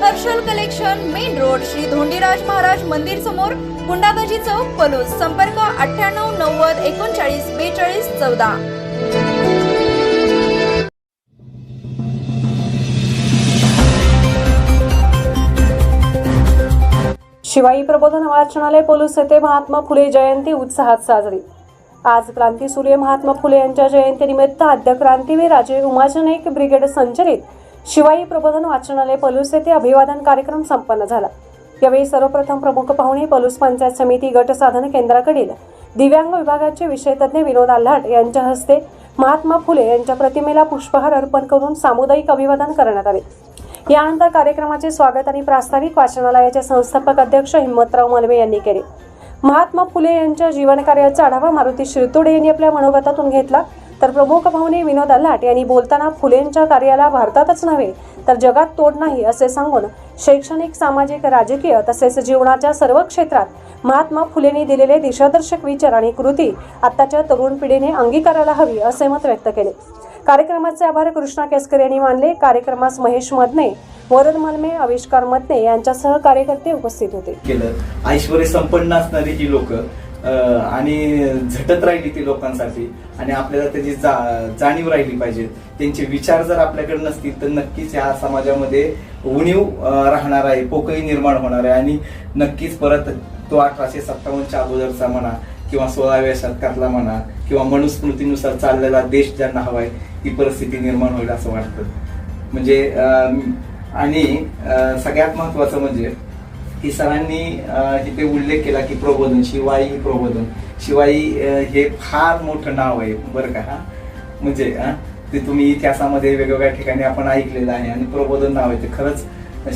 Harshal collection main road Shri Dhondiraj Maharaj मंदिर समोर गुंडागजी चौक पलूस. संपर्क अठ्ठ्याण्णव नव्वद एकोणचाळीस बेचाळीस चौदा. शिवाई प्रबोधन वाचनालय पोलीस येथे महात्मा फुले जयंती उत्साहात साजरी. आज क्रांतीसूर्य महात्मा फुले यांच्या जयंतीनिमित्त आद्य क्रांतीवीर राजे उमाजनेक ब्रिगेड संचलित शिवाई प्रबोधन वाचनालय पलूस येथे अभिवादन कार्यक्रम संपन्न झाला. यावेळी सर्वप्रथम प्रमुख पाहुणे पलूस पंचायत समिती गट साधन केंद्राकडील दिव्यांग विभागाचे विषयतज्ञ विनोद आल्हाट यांच्या हस्ते महात्मा फुले यांच्या प्रतिमेला पुष्पहार अर्पण करून सामुदायिक अभिवादन करण्यात आले. यानंतर कार्यक्रमाचे स्वागत आणि प्रास्ताविक वाचनालयाचे संस्थापक अध्यक्ष हिम्मतराव मलवे यांनी केले. महात्मा फुले यांच्या जीवनकार्याचा आढावा मारुती शिरतोडे यांनी आपल्या मनोगतातून घेतला. तर प्रमुख पाहुणे विनोद अल्लाट यांनी बोलताना फुलेंच्या कार्याला भारतातच नव्हे तर जगात तोड नाही असे सांगून शैक्षणिक सामाजिक राजकीय तसेच जीवनाच्या सर्व क्षेत्रात महात्मा फुलेंनी दिलेले दिशादर्शक विचार आणि कृती आत्ताच्या तरुण पिढीने अंगीकारायला हवी असे मत व्यक्त केले. कार्यक्रमाचे आभार कृष्णा केसकर यांनी मानले. कार्यक्रमास महेश मदने वरद मालमे आविष्कार मदने यांच्यासह कार्यकर्ते उपस्थित होते. केलं. ऐश्वर्य संपन्न असणारी ही लोक आणि झटत राहिली ती लोकांसाठी. आणि आपल्याला त्याची जा- जाणीव राहिली पाहिजे. त्यांचे विचार जर आपल्याकडे नसतील तर नक्कीच या समाजामध्ये उणीव राहणार आहे पोकळी निर्माण होणार आहे. आणि नक्कीच परत तो अठराशे सत्तावन्नच्या अगोदरचा म्हणा किंवा सोळाव्या शतकातला म्हणा किंवा मनुस्मृतीनुसार चाललेला देश ज्यांना हवाय ती परिस्थिती निर्माण होईल असं वाटतं. म्हणजे आणि सगळ्यात महत्वाचं म्हणजे की सरांनी तिथे उल्लेख केला की प्रबोधन शिवाई प्रबोधन. शिवाई हे फार मोठं नाव आहे बरं का हा? म्हणजे ते तुम्ही इतिहासामध्ये वेगवेगळ्या ठिकाणी आपण ऐकलेलं आहे आणि प्रबोधन नाव आहे ते. खरंच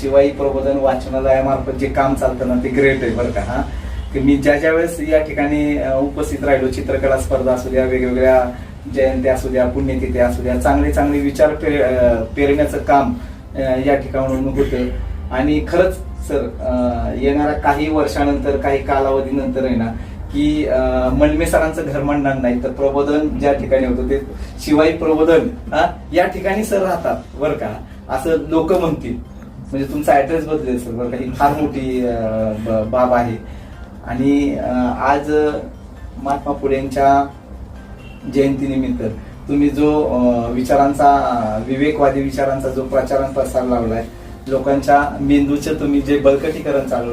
शिवाई प्रबोधन वाचनालयामार्फत जे काम चालतं ना ते ग्रेट आहे बरं का हा? की मी ज्या ज्या वेळेस या ठिकाणी उपस्थित राहिलो चित्रकला स्पर्धा असू द्या वेगवेगळ्या जयंत्या असू द्या पुण्यतिथी असू द्या चांगले चांगले विचार पेर पेरण्याचं काम या ठिकाणून होतं. आणि खरंच सर येणाऱ्या काही वर्षानंतर काही कालावधीनंतर आहे ना की मलमे सरांचं घर म्हणणार नाही तर प्रबोधन ज्या ठिकाणी होतं ते शिवाई प्रबोधन या ठिकाणी सर राहतात बरं का. असं लोक म्हणतील. म्हणजे तुमचा ऍड्रेस बदलेल सर बरं का. ही फार मोठी ब- बाब आहे. आणि आज महात्मा फुलेंच्या जयंतीनिमित्त तुम्ही जो विचारांचा विवेकवादी विचारांचा जो प्रचार प्रसार लावलाय लोकांच्या मेंदूचं तुम्ही जे बळकटीकरण चालू